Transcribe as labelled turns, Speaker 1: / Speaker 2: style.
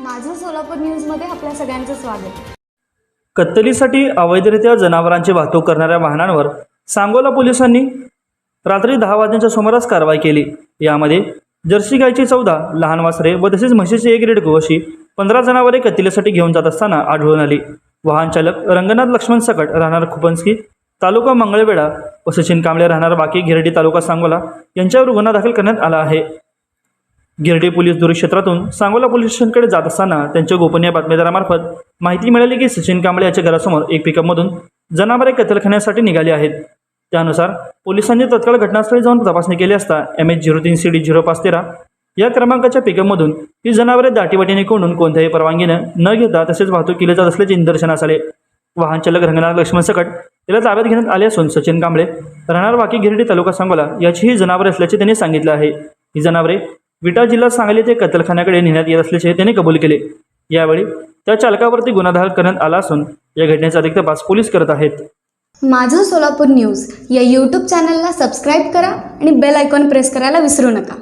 Speaker 1: माझं सोलापूर न्यूजमध्ये आपल्या सगळ्यांचं स्वागत.
Speaker 2: कत्तलीसाठी अवैधरित्या जनावरांची वाहतूक करणाऱ्या वाहनांवर सांगोला पोलिसांनी रात्री दहा वाजण्याच्या सुमारास कारवाई केली. यामध्ये जर्सी गायची चौदा लहान वासरे व तसेच म्हशीची एक रेडको अशी पंधरा जनावरे कत्तलीसाठी घेऊन जात असताना आढळून आली. वाहन चालक रंगनाथ लक्ष्मण सकट राहणार खुपंसकी तालुका मंगळवेढा व सचिन कांबळे राहणार बाकी गिरडी तालुका सांगोला यांच्यावर गुन्हा दाखल करण्यात आला आहे. गिरडे पोलीस दूर क्षेत्रातून सांगोला पोलीस स्टेशनकडे जात असताना त्यांच्या गोपनीय बातमीदारामार्फत माहिती मिळाली की सचिन कांबळे याच्या घरासमोर एक पिकअपमधून जनावरे कत्तलखान्यासाठी निघाली आहेत. त्यानुसार पोलिसांनी तत्काळ घटनास्थळी जाऊन तपासणी केली असता एम एच झिरो तीन सी डी झिरो पाच तेरा या क्रमांकाच्या पिकअपमधून ही जनावरे दाटीवाटीने कोंडून कोणत्याही परवानगीनं न घेता तसेच वाहतूक केली जात असल्याचे निदर्शनास आले. वाहन चालक रंगनाथ लक्ष्मण सकट याला ताब्यात घेण्यात आले असून सचिन कांबळे राहणार वाकी गिरडी तालुका सांगोला याची ही जनावरे असल्याचे त्यांनी सांगितले आहे. ही जनावरे विटा जिल्हा सांगली ते कत्तलखान्याकडे नेण्यात येत असल्याचे त्याने कबूल केले. यावेळी त्या चालकावरती गुन्हा दाखल करण्यात आला असून या घटनेचा अधिक तपास पोलीस करत आहेत.
Speaker 1: माझं सोलापूर न्यूज या यूट्यूब चॅनलला सबस्क्राईब करा आणि बेल आयकॉन प्रेस करायला विसरू नका.